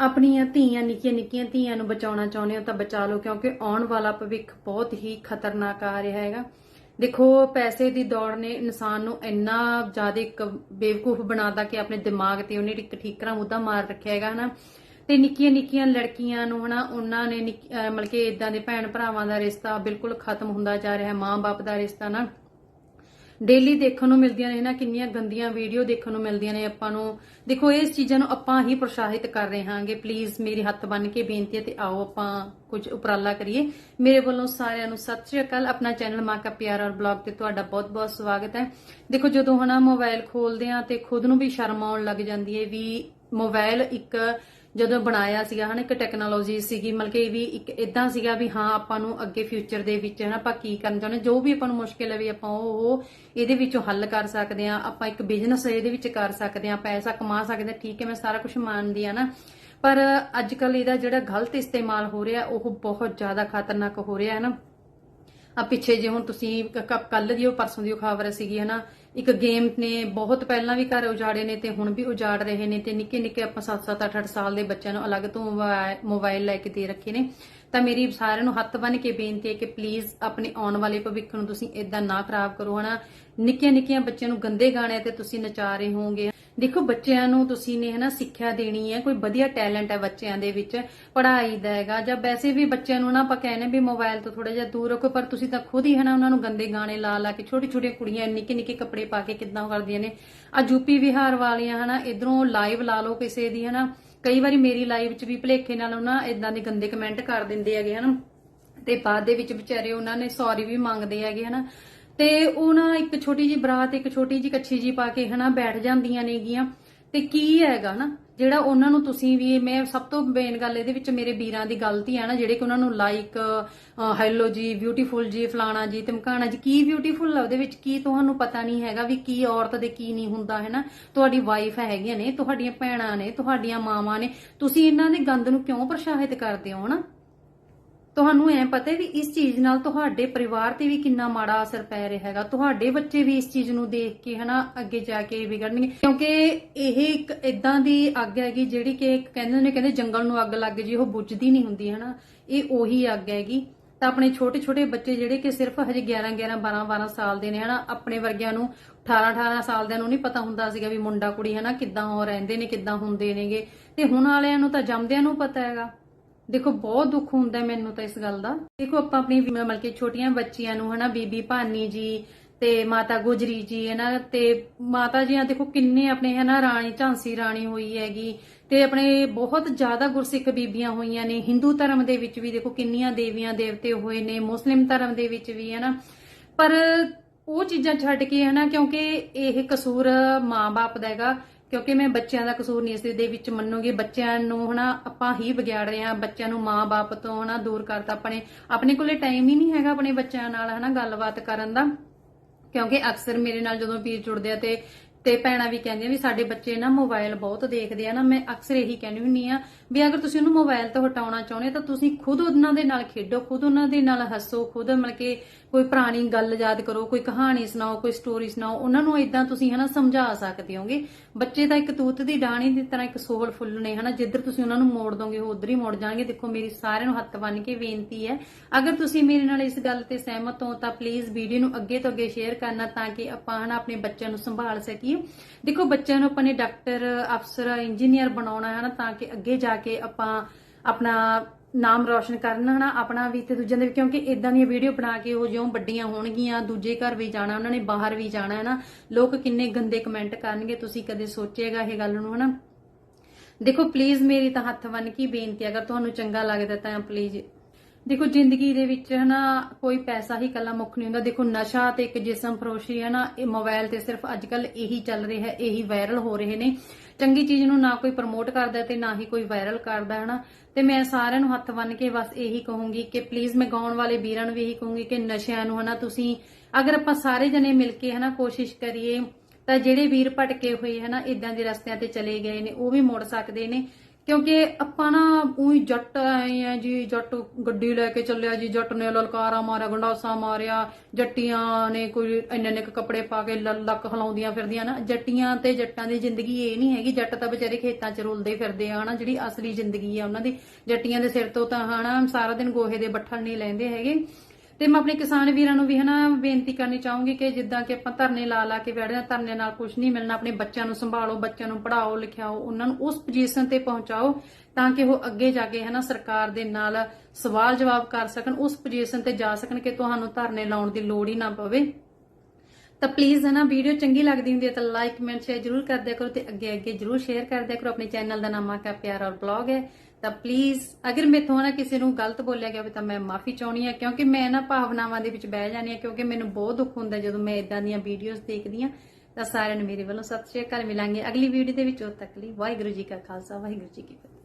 ਆਪਣੀਆਂ ਧੀਆਂ, ਨਿੱਕੀਆਂ ਨਿੱਕੀਆਂ ਧੀਆਂ ਨੂੰ ਬਚਾਉਣਾ ਚਾਹੁੰਦੇ ਹੋ ਤਾਂ ਬਚਾ ਲਓ, ਕਿਉਂਕਿ ਆਉਣ ਵਾਲਾ ਭਵਿੱਖ ਬਹੁਤ ਹੀ ਖਤਰਨਾਕ ਆ ਰਿਹਾ ਹੈਗਾ। ਦੇਖੋ, ਪੈਸੇ ਦੀ ਦੌੜ ਨੇ ਇਨਸਾਨ ਨੂੰ ਇੰਨਾ ਜ਼ਿਆਦਾ ਇੱਕ ਬੇਵਕੂਫ ਬਣਾਤਾ ਕਿ ਆਪਣੇ ਦਿਮਾਗ ਤੇ ਉਹਨੇ ਇੱਕ ਠੀਕਰਾ ਮੁੱਦਾ ਮਾਰ ਰੱਖਿਆ ਹੈਗਾ, ਹਨਾ? ਤੇ ਨਿੱਕੀਆਂ ਨਿੱਕੀਆਂ ਲੜਕੀਆਂ ਨੂੰ, ਹਨਾ, ਉਹਨਾਂ ਨੇ ਨਿੱਕ- ਮਤਲਬ ਕਿ ਇਦਾਂ ਦੇ ਭੈਣ ਭਰਾਵਾਂ ਦਾ ਰਿਸ਼ਤਾ ਬਿਲਕੁਲ ਖਤਮ ਹੁੰਦਾ ਜਾ ਰਿਹਾ ਹੈ ਮਾਂ-ਬਾਪ ਦਾ ਰਿਸ਼ਤਾ ਨਾ। ਡੇਲੀ ਦੇਖਣ ਨੂੰ ਮਿਲਦੀਆਂ ਨੇ ਨਾ, ਕਿੰਨੀਆਂ ਗੰਦੀਆਂ ਵੀਡੀਓ ਦੇਖਣ ਨੂੰ ਮਿਲਦੀਆਂ ਨੇ ਆਪਾਂ ਨੂੰ। ਦੇਖੋ, ਇਸ ਚੀਜ਼ਾਂ ਨੂੰ ਆਪਾਂ ਹੀ ਪ੍ਰੋਤਸਾਹਿਤ ਕਰ ਰਹੇ ਹਾਂਗੇ। ਪਲੀਜ਼ ਮੇਰੇ ਹੱਥ ਬੰਨ ਕੇ ਬੇਨਤੀ ਹੈ ਤੇ ਆਓ ਆਪਾਂ ਕੁਝ ਉਪਰਾਲਾ ਕਰੀਏ। ਮੇਰੇ ਵੱਲੋਂ ਸਾਰਿਆਂ ਨੂੰ ਸਤਿ ਸ਼੍ਰੀ ਅਕਾਲ। ਆਪਣਾ ਚੈਨਲ ਮਾਂ ਕਾ ਪਿਆਰ ਔਰ ਬਲੌਗ ਤੇ ਤੁਹਾਡਾ ਬਹੁਤ-ਬਹੁਤ ਸਵਾਗਤ ਹੈ। ਦੇਖੋ, ਜਦੋਂ ਹਨਾ, ਮੋਬਾਈਲ ਖੋਲਦੇ ਆ ਤੇ ਖੁਦ ਨੂੰ ਵੀ ਸ਼ਰਮ ਆਉਣ ਲੱਗ ਜਾਂਦੀ ਹੈ ਵੀ ਮੋਬਾਈਲ ਇੱਕ ਜਦੋਂ ਬਣਾਇਆ ਸੀਗਾ, ਹਨਾ, ਇੱਕ ਟੈਕਨੋਲੋਜੀ ਸੀਗੀ, ਮਤਲਬ ਕਿ ਇਹ ਵੀ ਇੱਕ ਇਦਾਂ ਸੀਗਾ ਵੀ ਹਾਂ, ਆਪਾਂ ਨੂੰ ਅੱਗੇ ਫਿਊਚਰ ਦੇ ਵਿੱਚ, ਹਨਾ, ਆਪਾਂ ਕੀ ਕਰਨ ਚਾਹੁੰਦੇ, ਜੋ ਵੀ ਆਪਾਂ ਨੂੰ ਮੁਸ਼ਕਿਲ ਹੈ ਵੀ ਆਪਾਂ ਉਹ ਇਹਦੇ ਵਿੱਚੋਂ ਹੱਲ ਕਰ ਸਕਦੇ ਆ ਆਪਾਂ ਇੱਕ ਬਿਜ਼ਨਸ ਇਹਦੇ ਵਿੱਚ ਕਰ ਸਕਦੇ ਆ ਪੈਸਾ ਕਮਾ ਸਕਦੇ ਹਾਂ, ਠੀਕ ਹੈ, ਮੈਂ ਸਾਰਾ ਕੁਝ ਮੰਨਦੀ ਆ ਨਾ। ਪਰ ਅੱਜ ਕੱਲ ਇਹਦਾ ਜਿਹੜਾ ਗਲਤ ਇਸਤੇਮਾਲ ਹੋ ਰਿਹਾ, ਉਹ ਬਹੁਤ ਜ਼ਿਆਦਾ ਖਤਰਨਾਕ ਹੋ ਰਿਹਾ ਹੈ ਨਾ ਆ ਪਿੱਛੇ ਜੇ ਹੁਣ ਤੁਸੀਂ ਕੱਲ ਦੀ ਉਹ ਪਰਸੋਂ ਦੀ ਖਬਰ ਸੀਗੀ, ਹਨਾ? ਇੱਕ ਗੇਮ ਨੇ ਬਹੁਤ ਪਹਿਲਾਂ ਵੀ ਘਰ ਉਜਾੜੇ ਨੇ ਤੇ ਹੁਣ ਵੀ ਉਜਾੜ ਰਹੇ ਨੇ ਤੇ ਨਿੱਕੇ ਨਿੱਕੇ ਆਪਾਂ 7-7 8-8 ਸਾਲ ਦੇ ਬੱਚਿਆਂ ਨੂੰ ਅਲੱਗ ਤੋਂ ਮੋਬਾਇ- ਮੋਬਾਈਲ ਲੈ ਕੇ ਦੇ ਰੱਖੇ ਨੇ। ਤਾਂ ਮੇਰੀ ਸਾਰਿਆਂ ਨੂੰ ਹੱਥ ਬੰਨ ਕੇ ਬੇਨਤੀ ਹੈ ਕਿ ਪਲੀਜ਼ ਆਪਣੇ ਆਉਣ ਵਾਲੇ ਭਵਿੱਖ ਨੂੰ ਤੁਸੀਂ ਇਦਾਂ ਨਾ ਖਰਾਬ ਕਰੋ, ਹਨਾ? ਨਿੱਕੀਆਂ ਨਿੱਕੀਆਂ ਬੱਚਿਆਂ ਨੂੰ ਗੰਦੇ ਗਾਣਿਆਂ ਤੇ ਤੁਸੀਂ ਨਚਾ ਰਹੇ ਹੋਵੋਗੇ। ਦੇਖੋ, ਬੱਚਿਆਂ ਨੂੰ ਤੁਸੀਂ ਨੇ ਹਨਾ ਸਿੱਖਿਆ ਦੇਣੀ ਹੈ, ਕੋਈ ਵਧੀਆ ਟੈਲੈਂਟ ਹੈ ਬੱਚਿਆਂ ਦੇ ਵਿੱਚ, ਪੜ੍ਹਾਈ ਦਾ ਹੈਗਾ, ਜਾਂ ਵੈਸੇ ਵੀ ਬੱਚਿਆਂ ਨੂੰ ਨਾ ਆਪਾਂ ਕਹਿੰਦੇ ਵੀ ਮੋਬਾਈਲ ਤੋਂ ਥੋੜਾ ਜਿਹਾ ਦੂਰ ਰੱਖੋ, ਪਰ ਤੁਸੀਂ ਤਾਂ ਖੁਦ ਹੀ ਹਨਾ ਉਹਨਾਂ ਨੂੰ ਗੰਦੇ ਗਾਣੇ ਲਾ ਲਾ ਕੇ ਛੋਟੀ ਛੋਟੀਆਂ ਕੁੜੀਆਂ ਨਿੱਕੇ ਨਿੱਕੇ ਕੱਪੜੇ ਪਾ ਕੇ ਕਿੱਦਾਂ ਕਰਦੀਆਂ ਨੇ। ਆ ਯੂਪੀ ਵਿਹਾਰ ਵਾਲੀਆਂ ਹਨਾ, ਇਧਰੋਂ ਲਾਈਵ ਲਾ ਲਓ ਕਿਸੇ ਦੀ ਹਨਾ। ਕਈ ਵਾਰੀ ਮੇਰੀ ਲਾਈਵ 'ਚ ਵੀ ਭਲੇਖੇ ਨਾਲ ਉਹਨਾਂ ਇਦਾਂ ਦੇ ਗੰਦੇ ਕਮੈਂਟ ਕਰ ਦਿੰਦੇ ਹੈਗੇ ਹਨਾ। ਤੇ ਬਾਅਦ ਦੇ ਵਿੱਚ ਵਿਚਾਰੇ ਉਹਨਾਂ ਨੇ ਸੌਰੀ ਵੀ ਮੰਗਦੇ ਹੈਗੇ ਹਨਾ। ਤੇ ਉਹ ਨਾ ਇੱਕ ਛੋਟੀ ਜੀ ਬਰਾਤ, ਇੱਕ ਛੋਟੀ ਜੀ ਕੱਚੀ ਜੀ ਪਾ ਕੇ ਹਨਾ ਬੈਠ ਜਾਂਦੀਆਂ ਨੇਗੀਆਂ। ਤੇ ਕੀ ਹੈਗਾ ਨਾ, ਜਿਹੜਾ ਉਹਨਾਂ ਨੂੰ ਤੁਸੀਂ ਵੀ ਮੈਂ ਸਭ ਤੋਂ ਮੇਨ ਗੱਲ ਇਹਦੇ ਵਿੱਚ ਮੇਰੇ ਵੀਰਾਂ ਦੀ ਗਲਤੀ ਹੈ ਨਾ, ਜਿਹੜੇ ਕਿ ਉਹਨਾਂ ਨੂੰ ਲਾਈਕ ਹੈਲੋ ਜੀ ਬਿਊਟੀਫੁਲ ਜੀ, ਫਲਾਣਾ ਜੀ, ਧਮਕਾਣਾ ਜੀ, ਕੀ ਬਿਊਟੀਫੁਲ ਹੈ ਉਹਦੇ ਵਿੱਚ, ਕੀ ਤੁਹਾਨੂੰ ਪਤਾ ਨਹੀਂ ਹੈਗਾ ਵੀ ਕੀ ਔਰਤ ਦੇ ਕੀ ਨਹੀਂ ਹੁੰਦਾ ਹੈ ਨਾ ਤੁਹਾਡੀ ਵਾਈਫ ਹੈਗੀਆਂ ਨੇ, ਤੁਹਾਡੀਆਂ ਭੈਣਾਂ ਨੇ, ਤੁਹਾਡੀਆਂ ਮਾਵਾਂ ਨੇ, ਤੁਸੀਂ ਇਹਨਾਂ ਦੇ ਗੰਦ ਨੂੰ ਕਿਉਂ ਪ੍ਰਸ਼ਾਹਿਤ ਕਰਦੇ ਹੋ ਨਾ ਤੁਹਾਨੂੰ ਐ ਪਤਾ ਹੈ ਵੀ ਇਸ ਚੀਜ਼ ਨਾਲ ਤੁਹਾਡੇ ਪਰਿਵਾਰ ਤੇ ਵੀ ਕਿੰਨਾ ਮਾੜਾ ਅਸਰ ਪੈ ਰਿਹਾ ਹੈਗਾ। ਤੁਹਾਡੇ ਬੱਚੇ ਵੀ ਇਸ ਚੀਜ਼ ਨੂੰ ਦੇਖ ਕੇ ਹਨਾ ਅੱਗੇ ਜਾ ਕੇ ਵਿਗੜਨਗੇ। ਕਿਉਂਕਿ ਇਹ ਇੱਕ ਇਦਾਂ ਦੀ ਅੱਗ ਹੈਗੀ ਜਿਹੜੀ ਕਿ ਕਹਿੰਦੇ ਨੇ, ਕਹਿੰਦੇ ਜੰਗਲ ਨੂੰ ਅੱਗ ਲੱਗ ਜੀ, ਉਹ ਬੁਝਦੀ ਨਹੀਂ ਹੁੰਦੀ ਹਨਾ। ਇਹ ਉਹੀ ਅੱਗ ਹੈਗੀ। ਤਾਂ ਆਪਣੇ ਛੋਟੇ ਛੋਟੇ ਬੱਚੇ ਜਿਹੜੇ ਕਿ ਸਿਰਫ ਹਜੇ 11 11 12 12 ਸਾਲ ਦੇ ਨੇ ਹਨਾ, ਆਪਣੇ ਵਰਗਿਆਂ ਨੂੰ 18 18 ਸਾਲ ਦੇ ਨੂੰ ਨਹੀਂ ਪਤਾ ਹੁੰਦਾ ਸੀਗਾ ਵੀ ਮੁੰਡਾ ਕੁੜੀ ਹਨਾ ਕਿੱਦਾਂ ਹੋ ਰਹਿੰਦੇ ਨੇ, ਕਿੱਦਾਂ ਹੁੰਦੇ ਨੇਗੇ। ਤੇ ਹੁਣ ਵਾਲਿਆਂ ਨੂੰ ਤਾਂ ਜੰਮਦਿਆਂ ਨੂੰ ਪਤਾ ਹੈਗਾ। ਦੇਖੋ, ਬਹੁਤ ਦੁੱਖ ਹੁੰਦਾ ਮੈਨੂੰ ਤਾਂ ਇਸ ਗੱਲ ਦਾ। ਦੇਖੋ, ਆਪਾਂ ਆਪਣੀ ਮਤਲਬ ਕਿ ਛੋਟੀਆਂ ਬੱਚੀਆਂ ਨੂੰ ਹਨਾ, ਬੀਬੀ ਭਾਨੀ ਜੀ ਤੇ ਮਾਤਾ ਗੁਜਰੀ ਜੀ ਹਨਾ ਤੇ ਮਾਤਾ ਜੀਆਂ ਦੇਖੋ, ਕਿੰਨੇ ਆਪਣੇ ਹਨਾ, ਰਾਣੀ, ਝਾਂਸੀ ਰਾਣੀ ਹੋਈ ਹੈਗੀ ਤੇ ਆਪਣੇ ਬਹੁਤ ਜ਼ਿਆਦਾ ਗੁਰਸਿੱਖ ਬੀਬੀਆਂ ਹੋਈਆਂ ਨੇ। ਹਿੰਦੂ ਧਰਮ ਦੇ ਵਿੱਚ ਵੀ ਦੇਖੋ, ਕਿੰਨੀਆਂ ਦੇਵੀਆਂ, ਦੇਵਤੇ ਹੋਏ ਨੇ, ਮੁਸਲਿਮ ਧਰਮ ਦੇ ਵਿੱਚ ਵੀ ਹਨਾ। ਪਰ ਉਹ ਚੀਜ਼ਾਂ ਛੱਡ ਕੇ ਹਨਾ, ਕਿਉਂਕਿ ਇਹ ਕਸੂਰ ਮਾਂ-ਬਾਪ ਦਾ ਹੈਗਾ। ਕਿਉਂਕਿ ਮੈਂ ਬੱਚਿਆਂ ਦਾ ਕਸੂਰ ਨਹੀਂ ਇਸ ਦੇ ਵਿੱਚ ਮੰਨੋਗੇ। ਬੱਚਿਆਂ ਨੂੰ ਹਨਾ ਆਪਾਂ ਹੀ ਵਿਗਾੜ ਰਹੇ ਹਾਂ, ਬੱਚਿਆਂ ਨੂੰ ਮਾਂ-ਬਾਪ ਤੋਂ ਹਨਾ ਦੂਰ ਕਰਤਾ। ਆਪਣੇ ਆਪਣੇ ਕੋਲੇ ਟਾਈਮ ਹੀ ਨਹੀਂ ਹੈਗਾ ਆਪਣੇ ਬੱਚਿਆਂ ਨਾਲ ਹਨਾ ਗੱਲਬਾਤ ਕਰਨ ਦਾ। ਕਿਉਂਕਿ ਅਕਸਰ ਮੇਰੇ ਨਾਲ ਜਦੋਂ ਵੀਰ ਜੁੜਦੇ ਆ ਤੇ ਤੇ ਭੈਣਾਂ ਵੀ ਕਹਿੰਦੀਆਂ ਵੀ ਸਾਡੇ ਬੱਚੇ ਨਾ ਮੋਬਾਈਲ ਬਹੁਤ ਦੇਖਦੇ ਆ ਨਾ, ਮੈਂ ਅਕਸਰ ਇਹੀ ਕਹਿੰਦੀ ਹੁੰਨੀ ਆ ਵੀ ਅਗਰ ਤੁਸੀਂ ਉਹਨੂੰ ਮੋਬਾਈਲ ਤੋਂ ਹਟਾਉਣਾ ਚਾਹੁੰਦੇ ਤਾਂ ਤੁਸੀਂ ਖੁਦ ਉਹਨਾਂ ਦੇ ਨਾਲ ਖੇਡੋ, ਖੁਦ ਉਹਨਾਂ ਦੇ ਨਾਲ ਹੱਸੋ, ਖੁਦ ਮਤਲਬ ਕੇ ਕੋਈ ਪੁਰਾਣੀ ਗੱਲ ਯਾਦ ਕਰੋ, ਕੋਈ ਕਹਾਣੀ ਸੁਣਾਓ, ਕੋਈ ਸਟੋਰੀ ਸੁਣਾਓ, ਉਹਨਾਂ ਨੂੰ ਇਦਾਂ ਤੁਸੀਂ ਹਨਾ ਸਮਝਾ ਸਕਦੇ ਹੋਗੇ। ਬੱਚੇ ਤਾਂ ਇੱਕ ਤੂਤ ਦੀ ਡਾਣੀ ਦੀ ਤਰ੍ਹਾਂ ਇੱਕ ਸੋਹਲ ਫੁੱਲ ਨੇ ਹਨਾ, ਜਿੱਧਰ ਤੁਸੀਂ ਉਹਨਾਂ ਨੂੰ ਮੋੜ ਦੋਗੇ, ਉਹ ਉਧਰ ਹੀ ਮੁੜ ਜਾਣਗੇ। ਦੇਖੋ, ਮੇਰੀ ਸਾਰਿਆਂ ਨੂੰ ਹੱਥ ਬੰਨ ਕੇ ਬੇਨਤੀ ਹੈ, ਅਗਰ ਤੁਸੀਂ ਮੇਰੇ ਨਾਲ ਇਸ ਗੱਲ ਤੇ ਸਹਿਮਤ ਹੋ ਤਾਂ ਪਲੀਜ਼ ਵੀਡੀਓ ਨੂੰ ਅੱਗੇ ਤੋਂ ਅੱਗੇ ਸ਼ੇਅਰ ਕਰਨਾ ਤਾਂ ਕਿ ਆਪਾਂ ਹਨਾ ਆਪਣੇ ਬੱਚਿਆਂ ਨੂੰ ਸੰਭਾਲ ਸਕੀਏ। ਦੇਖੋ, ਬੱਚਿਆਂ ਨੂੰ ਆਪਾਂ ਨੇ ਡਾਕਟਰ ਅਫਸਰ ਇੰਜੀਨੀਅਰ ਬਣਾਉਣਾ ਹੈ ਨਾ, ਤਾਂ ਕਿ ਅੱਗੇ ਜਾ ਕੇ ਆਪਾਂ ਆਪਣਾ ਨਾਮ ਰੌਸ਼ਨ ਕਰਨ ਨਾ ਆਪਣਾ ਵੀ ਤੇ ਦੂਜਿਆਂ ਦੇ ਵੀ, ਕਿਉਂਕਿ ਇਦਾਂ ਦੀਆਂ ਵੀਡੀਓ ਬਣਾ ਕੇ ਉਹ ਜਿਉਂ ਵੱਡੀਆਂ ਹੋਣਗੀਆਂ, ਦੂਜੇ ਘਰ ਵੀ ਜਾਣਾ, ਉਹਨਾਂ ਨੇ ਬਾਹਰ ਵੀ ਜਾਣਾ ਹੈ ਨਾ ਲੋਕ ਕਿੰਨੇ ਗੰਦੇ ਕਮੈਂਟ ਕਰਨਗੇ, ਤੁਸੀਂ ਕਦੇ ਸੋਚੇਗਾ ਇਹ ਗੱਲ ਨੂੰ, ਹਨਾ। ਦੇਖੋ ਪਲੀਜ਼ ਮੇਰੀ ਤਾਂ ਹੱਥ ਬੰਨ ਕੇ ਬੇਨਤੀ ਅਗਰ ਤੁਹਾਨੂੰ ਚੰਗਾ ਲੱਗਦਾ ਤਾਂ ਪਲੀਜ਼ ਦੇਖੋ, ਜ਼ਿੰਦਗੀ ਦੇ ਵਿੱਚ ਹਨਾ, ਕੋਈ ਪੈਸਾ ਹੀ ਕੱਲਾ ਮੁੱਖ ਨਹੀਂ ਹੁੰਦਾ। ਦੇਖੋ, ਨਸ਼ਾ ਤੇ ਇੱਕ ਜਿਸਮ ਫਰੋਸ਼ੀ ਹੈ ਇਹ ਮੋਬਾਈਲ ਤੇ ਸਿਰਫ ਅੱਜਕੱਲ ਇਹੀ ਚੱਲ ਰਿਹਾ ਹੈ, ਇਹੀ ਵਾਇਰਲ ਹੋ ਰਹੇ ਨੇ। ਚੰਗੀ ਚੀਜ਼ ਨੂੰ ਨਾ ਕੋਈ ਪ੍ਰਮੋਟ ਕਰਦਾ ਤੇ ਨਾ ਹੀ ਕੋਈ ਵਾਇਰਲ ਕਰਦਾ, ਹਨਾ। ਤੇ ਮੈਂ ਸਾਰਿਆਂ ਨੂੰ ਹੱਥ ਬੰਨ ਕੇ ਬਸ ਇਹੀ ਕਹੂੰਗੀ ਕਿ ਪਲੀਜ਼ ਮੈਂ ਗਾਉਣ ਵਾਲੇ ਵੀਰਾਂ ਨੂੰ ਵੀ ਇਹੀ ਕਹੂੰਗੀ ਕਿ ਨਸ਼ਿਆਂ ਨੂੰ, ਹਨਾ, ਤੁਸੀਂ ਅਗਰ ਆਪਾਂ ਸਾਰੇ ਜਣੇ ਮਿਲ ਕੇ, ਹਨਾ, ਕੋਸ਼ਿਸ਼ ਕਰੀਏ ਤਾਂ ਜਿਹੜੇ ਵੀਰ ਭਟਕੇ ਹੋਏ, ਹਨਾ ਇਦਾਂ ਦੇ ਰਸਤਿਆਂ ਤੇ ਚਲੇ ਗਏ ਨੇ, ਉਹ ਵੀ ਮੁੜ ਸਕਦੇ ਨੇ। ਕਿਉਂਕਿ ਆਪਾਂ ਨਾ ਉਹੀ ਜੱਟ ਆਏ ਆ ਜੀ, ਜੱਟ ਗੱਡੀ ਲੈ ਕੇ ਚੱਲਿਆ ਜੀ, ਜੱਟ ਨੇ ਲਲਕਾਰਾ ਮਾਰਿਆ, ਗੰਡਾਸਾ ਮਾਰਿਆ, ਜੱਟੀਆਂ ਨੇ ਕੋਈ ਇੰਨੇ ਇੰਨੇ ਕੁ ਕੱਪੜੇ ਪਾ ਕੇ ਲੱਕ ਹਿਲਾਉਂਦੀਆਂ ਫਿਰਦੀਆਂ ਨਾ, ਜੱਟੀਆਂ ਤੇ ਜੱਟਾਂ ਦੀ ਜ਼ਿੰਦਗੀ ਇਹ ਨਹੀਂ ਹੈਗੀ, ਜੱਟ ਤਾਂ ਵਿਚਾਰੇ ਖੇਤਾਂ 'ਚ ਰੁਲਦੇ ਫਿਰਦੇ ਆ, ਹਨਾ, ਜਿਹੜੀ ਅਸਲੀ ਜ਼ਿੰਦਗੀ ਆ ਉਹਨਾਂ ਦੀ, ਜੱਟੀਆਂ ਦੇ ਸਿਰ ਤੋਂ ਤਾਂ, ਹਨਾ, ਸਾਰਾ ਦਿਨ ਗੋਹੇ ਦੇ ਬੱਠਲ ਨਹੀਂ ਲੈਂਦੇ ਹੈਗੇ। ਤੇ ਮੈਂ ਆਪਣੇ ਕਿਸਾਨ ਵੀਰਾਂ ਨੂੰ ਵੀ ਹਨਾ ਬੇਨਤੀ ਕਰਨੀ ਚਾਹੂੰਗੀ ਕਿ ਜਿੱਦਾਂ ਕਿ ਆਪਾਂ ਧਰਨੇ ਲਾ ਲਾ ਕੇ ਬੈਠਦੇ ਹਾਂ, ਧਰਨੇ ਨਾਲ ਕੁਝ ਨਹੀਂ ਮਿਲਣਾ, ਆਪਣੇ ਬੱਚਿਆਂ ਨੂੰ ਸੰਭਾਲੋ, ਬੱਚਿਆਂ ਨੂੰ ਪੜ੍ਹਾਓ ਲਿਖਾਓ ਉਹਨਾਂ ਨੂੰ ਉਸ ਪੋਜੀਸ਼ਨ ਤੇ ਪਹੁੰਚਾਓ ਤਾਂ ਕਿ ਉਹ ਅੱਗੇ ਜਾ ਕੇ ਹਨਾ ਸਰਕਾਰ ਦੇ ਨਾਲ ਸਵਾਲ ਜਵਾਬ ਕਰ ਸਕਣ, ਉਸ ਪੋਜੀਸ਼ਨ ਤੇ ਜਾ ਸਕਣ ਕਿ ਤੁਹਾਨੂੰ ਧਰਨੇ ਲਾਉਣ ਦੀ ਲੋੜ ਹੀ ਨਾ ਪਵੇ। ਤਾਂ ਪਲੀਜ਼ ਹੈ ਨਾ ਵੀਡੀਓ ਚੰਗੀ ਲੱਗਦੀ ਹੁੰਦੀ ਹੈ ਤਾਂ ਲਾਈਕ ਕਮੈਂਟ ਸ਼ੇਅਰ ਜਰੂਰ ਕਰ ਦਿਆ ਕਰੋ ਤੇ ਅੱਗੇ ਅੱਗੇ ਜਰੂਰ ਸ਼ੇਅਰ ਕਰ ਦਿਆ ਕਰੋ। ਆਪਣੇ ਚੈਨਲ ਦਾ ਨਾਮ ਆ ਕਾ ਪਿਆਰ ਔਰ ਬਲੌਗ ਹੈ। ਤਾਂ ਪਲੀਜ਼ ਅਗਰ ਮੇਥੋਂ ਨਾ ਕਿਸੇ ਨੂੰ ਗਲਤ ਬੋਲਿਆ ਗਿਆ ਹੋਵੇ ਤਾਂ ਮੈਂ ਮਾਫੀ ਚਾਹੁੰਦੀ ਹੈ, ਕਿਉਂਕਿ ਮੈਂ ਨਾ ਭਾਵਨਾਵਾਂ ਦੇ ਵਿੱਚ ਬਹਿ ਜਾਂਦੀ ਆ ਕਿਉਂਕਿ ਮੈਨੂੰ ਬਹੁਤ ਦੁੱਖ ਹੁੰਦਾ ਜਦੋਂ ਮੈਂ ਇਦਾਂ ਦੀਆਂ ਵੀਡੀਓਜ਼ ਦੇਖਦੀ ਹਾਂ। ਤਾਂ ਸਾਰਿਆਂ ਨੂੰ ਮੇਰੇ ਵੱਲੋਂ ਸਤਿ ਸ਼੍ਰੀ ਅਕਾਲ, ਮਿਲਾਂਗੇ ਅਗਲੀ ਵੀਡੀਓ ਦੇ ਵਿੱਚ। ਉਦੋਂ ਤੱਕ ਲਈ ਵਾਹਿਗੁਰੂ ਜੀ ਕਾ ਖਾਲਸਾ, ਵਾਹਿਗੁਰੂ ਜੀ ਕੀ ਫਤਿਹ।